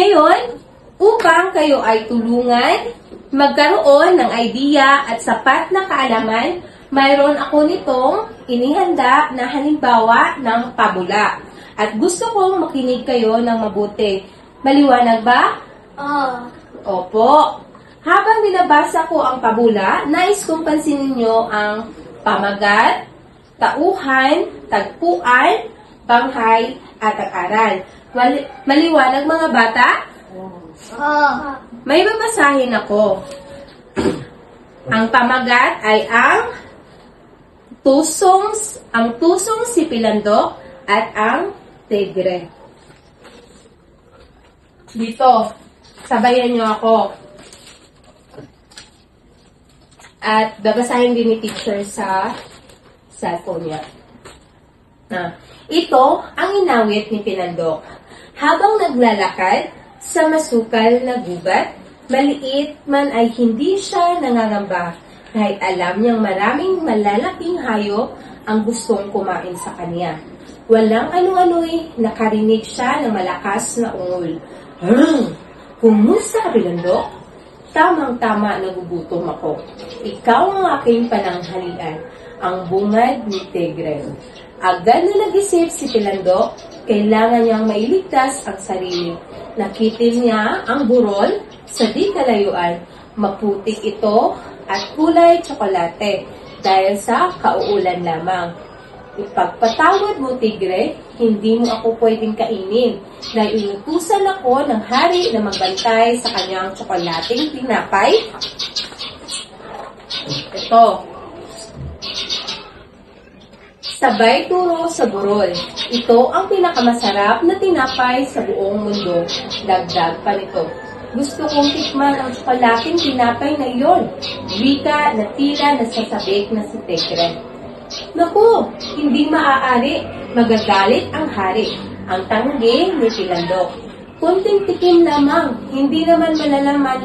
Ngayon, upang kayo ay tulungan, magkaroon ng idea at sapat na kaalaman, mayroon ako nitong inihanda na halimbawa ng pabula. At gusto kong makinig kayo ng mabuti. Maliwanag ba? Oo. Opo. Habang binabasa ko ang pabula, nais kong pansinin niyo ang pamagat, tauhan, tagpuan, banghay, at ang aral. Mali- maliwanag mga bata? Oo. May babasahin ako. ang pamagat ay ang tusong, ang tusong si Pilandok at ang tigre. Dito, sabayan niyo ako. At babasahin din ni teacher sa cellphone niya. Na, ito ang inawit ni Pinandok. Habang naglalakad sa masukal na gubat, maliit man ay hindi siya nangangamba kahit alam niyang maraming malalaking hayop ang gustong kumain sa kanya. Walang ano-ano'y nakarinig siya ng malakas na ungol. Hmm, kumusta Pinandok? Tamang-tama nagugutom ako. Ikaw ang aking pananghalian, ang bungad ni Tigre. Agad na nag-isip si Pilandok, kailangan niyang mailigtas ang sarili. Nakitil niya ang burol sa di kalayuan. Maputik ito at kulay tsokolate dahil sa kauulan lamang. Ipagpatawad mo, tigre, hindi mo ako pwedeng kainin. Naiutusan ako ng hari na magbantay sa kanyang tsokolating tinapay. Ito. Sabay turo sa burol. Ito ang pinakamasarap na tinapay sa buong mundo. Dagdag pa nito. Gusto kong tikman ang tsokolating tinapay na iyon. Wika na tila nasasabik na si Tigre. Naku, hindi maaari. Magagalit ang hari. Ang tanggi ni Pilandok. Kunting tikim lamang, hindi naman malalaman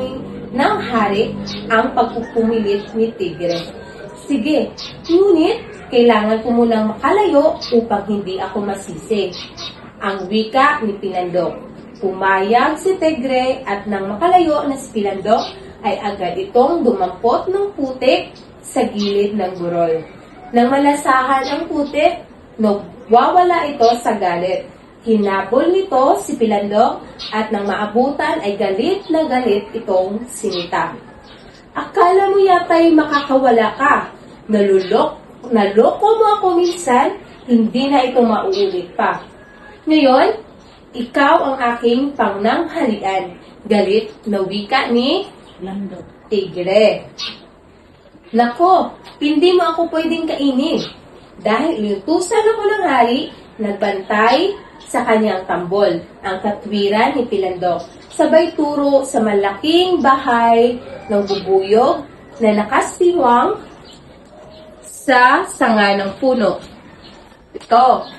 ng hari ang pagpupumilit ni Tigre. Sige, ngunit kailangan ko munang makalayo upang hindi ako masisi. Ang wika ni Pilandok. Pumayag si Tigre at nang makalayo na si Pilandok ay agad itong dumampot ng putik sa gilid ng burol. Nang malasahan ang putik, nagwawala ito sa galit. Hinabol nito si Pilandok at nang maabutan ay galit na galit itong sinita. Akala mo yata'y makakawala ka. Nalulok, naloko mo ako minsan, hindi na ito mauulit pa. Ngayon, ikaw ang aking pangnanghalian. Galit na wika ni Lando. Tigre. Nako, hindi mo ako pwedeng kainin. Dahil inutusan ako ng hari, nagbantay sa kanyang tambol, ang katwiran ni Pilandok. Sabay turo sa malaking bahay ng bubuyog na nakastiwang sa sanga ng puno. Ito.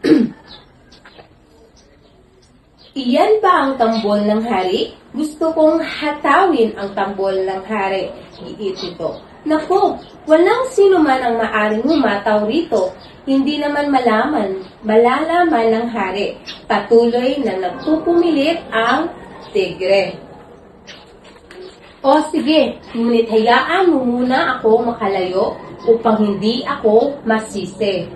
Iyan ba ang tambol ng hari? Gusto kong hatawin ang tambol ng hari. Giit ito. Naku, walang sino man ang maaring humataw rito. Hindi naman malaman, malalaman ng hari. Patuloy na nagpupumilit ang tigre. O sige, ngunit hayaan mo muna ako makalayo upang hindi ako masisi.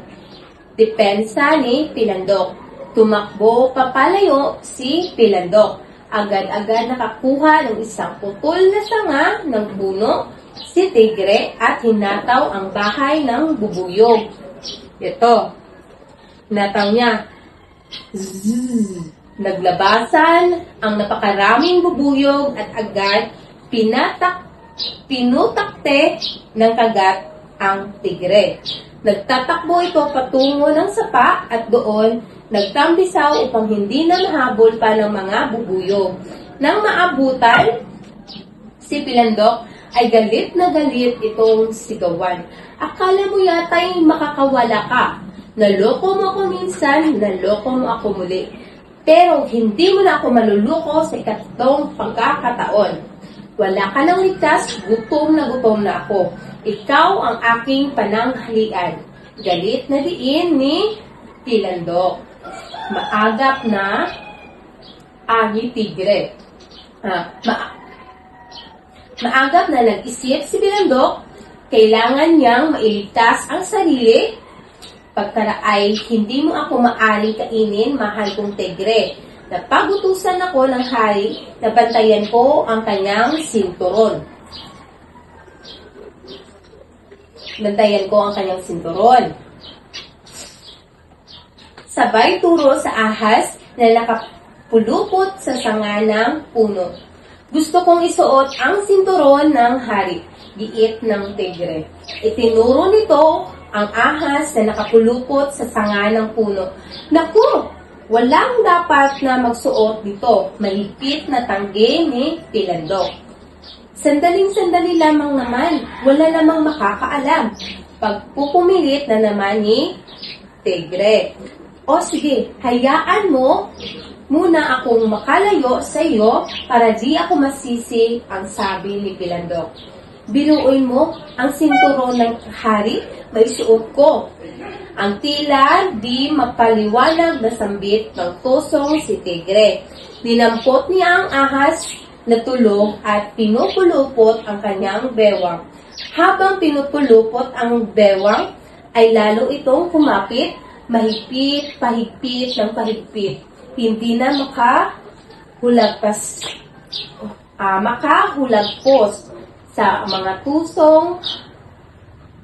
Depensa ni Pilandok. Tumakbo papalayo si Pilandok. Agad-agad nakakuha ng isang putol na sanga ng puno si Tigre at hinataw ang bahay ng bubuyog. Ito. Hinataw niya. Zzz. Naglabasan ang napakaraming bubuyog at agad pinatak pinutakte ng kagat ang tigre. Nagtatakbo ito patungo ng sapa at doon nagtambisaw upang hindi na mahabol pa ng mga bubuyog. Nang maabutan, si Pilandok ay galit na galit itong sigawan. Akala mo yata'y makakawala ka. Naloko mo ako minsan, naloko mo ako muli. Pero hindi mo na ako maluluko sa ikatlong pagkakataon. Wala ka nang ligtas, gutom na gutom na ako. Ikaw ang aking pananghalian. Galit na diin ni Pilandok. Maagap na ani tigre. Ah, ma- maagap na nag-isip si Bilandok, kailangan niyang mailigtas ang sarili Pagkara ay hindi mo ako maari kainin, mahal kong tigre. Napagutusan ako ng hari na bantayan ko ang kanyang sinturon. Bantayan ko ang kanyang sinturon. Sabay turo sa ahas na nakapulupot sa sanga ng puno. Gusto kong isuot ang sinturon ng hari, giit ng tigre. Itinuro nito ang ahas na nakapulupot sa sanga ng puno. Naku! Walang dapat na magsuot dito. Mahigpit na tanggi ni Pilandok. Sandaling-sandali lamang naman, wala namang makakaalam. Pagpupumilit na naman ni Tigre. O sige, hayaan mo muna akong makalayo sa iyo para di ako masisi ang sabi ni Pilandok. Biruin mo ang sinturon ng hari, may suot ko. Ang tila di mapaliwanag na sambit ng tusong si Tigre. Dinampot niya ang ahas na tulog at pinupulupot ang kanyang bewang. Habang pinupulupot ang bewang, ay lalo itong kumapit, mahigpit, pahigpit ng pahigpit. Hindi na makahulagpas, ah, makahulagpos sa mga tusong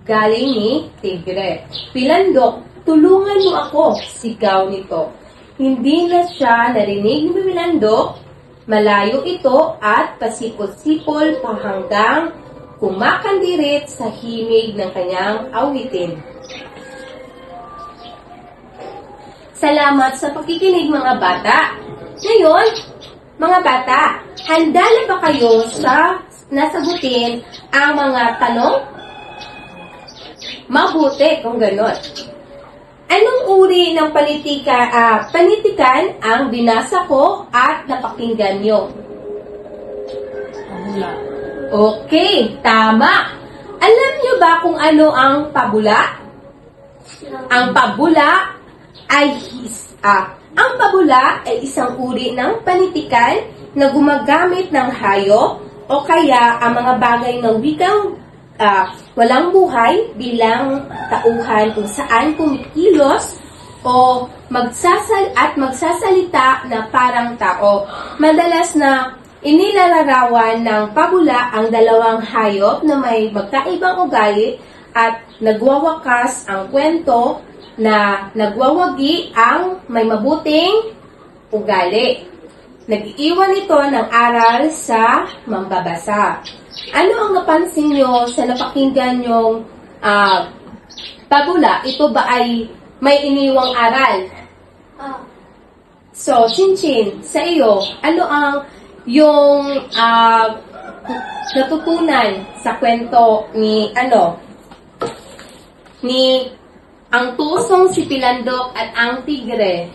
galing ni Tigre. Pilandok, tulungan mo ako, sigaw nito. Hindi na siya narinig ni Pilandok, malayo ito at pasipol-sipol pa hanggang kumakandirit sa himig ng kanyang awitin. Salamat sa pakikinig mga bata. Ngayon, mga bata, handa na ba kayo sa nasagutin ang mga tanong Mabuti kung ganon. Anong uri ng politika, ah, panitikan ang binasa ko at napakinggan nyo? Okay, tama. Alam nyo ba kung ano ang pabula? Ang pabula ay his, ah, ang pabula ay isang uri ng panitikan na gumagamit ng hayop o kaya ang mga bagay ng wikang ah, walang buhay bilang tauhan kung saan kumikilos o magsasal at magsasalita na parang tao. Madalas na inilalarawan ng pabula ang dalawang hayop na may magkaibang ugali at nagwawakas ang kwento na nagwawagi ang may mabuting ugali. Nag-iiwan ito ng aral sa mambabasa. Ano ang napansin nyo sa napakinggan nyong ah, pabula? Ito ba ay may iniwang aral? Ah. So, Chinchin, sa iyo, ano ang yung ah, natutunan sa kwento ni ano ni ang tusong si Pilandok at ang tigre?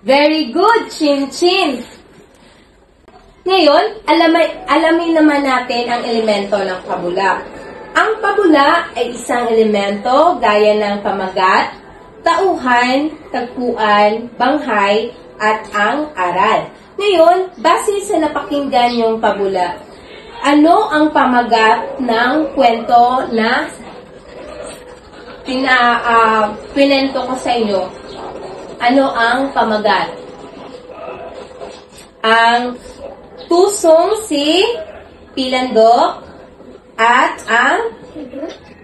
Very good, Chin Chin. Ngayon, alamin, alamin naman natin ang elemento ng pabula. Ang pabula ay isang elemento gaya ng pamagat, tauhan, tagpuan, banghay, at ang aral. Ngayon, base sa napakinggan yung pabula, ano ang pamagat ng kwento na pina, ah, pinento ko sa inyo? Ano ang pamagat? Ang tusong si Pilandok at ang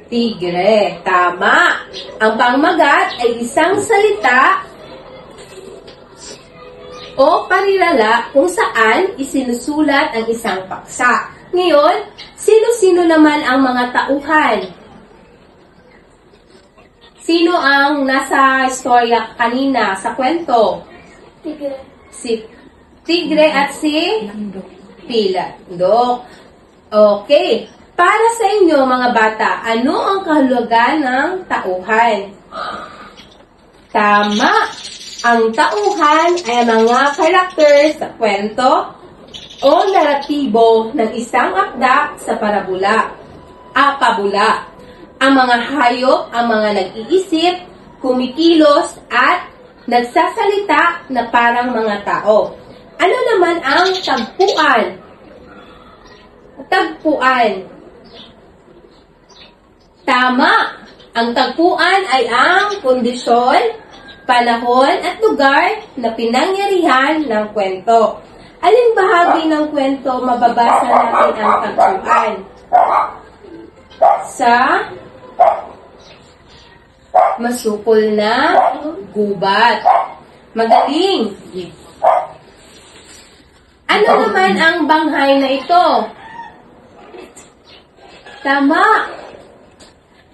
tigre. Tama. Ang pangmagat ay isang salita o parirala kung saan isinusulat ang isang paksa. Ngayon, sino-sino naman ang mga tauhan? Sino ang nasa istorya kanina sa kwento? Tigre. Si Tigre at si Pilandok. Okay. Para sa inyo mga bata, ano ang kahulugan ng tauhan? Tama. Ang tauhan ay mga karakter sa kwento o naratibo ng isang akda sa parabula. Ah, pabula. Ang mga hayop, ang mga nag-iisip, kumikilos at nagsasalita na parang mga tao. Ano naman ang tagpuan? Tagpuan. Tama! Ang tagpuan ay ang kondisyon, panahon at lugar na pinangyarihan ng kwento. Aling bahagi ng kwento mababasa natin ang tagpuan? Sa masukol na gubat. Magaling! Ano naman ang banghay na ito? Tama!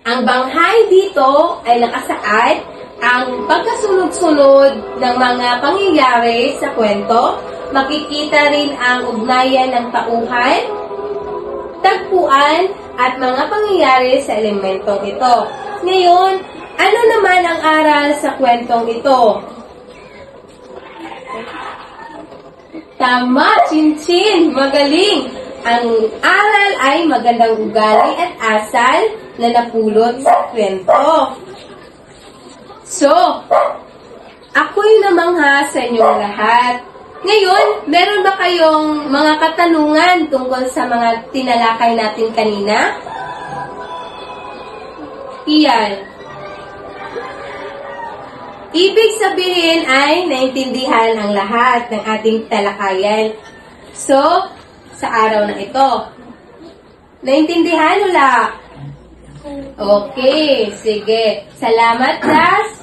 Ang banghay dito ay nakasaad ang pagkasunod-sunod ng mga pangyayari sa kwento. Makikita rin ang ugnayan ng tauhan, tagpuan, at mga pangyayari sa elementong ito. Ngayon, ano naman ang aral sa kwentong ito? Tama, Chinchin! Magaling! Ang aral ay magandang ugali at asal na napulot sa kwento. So, ako'y namangha sa inyong lahat. Ngayon, meron ba kayong mga katanungan tungkol sa mga tinalakay natin kanina? Iyan. Ibig sabihin ay naintindihan ang lahat ng ating talakayan. So, sa araw na ito, naintindihan wala? Okay, sige. Salamat, class.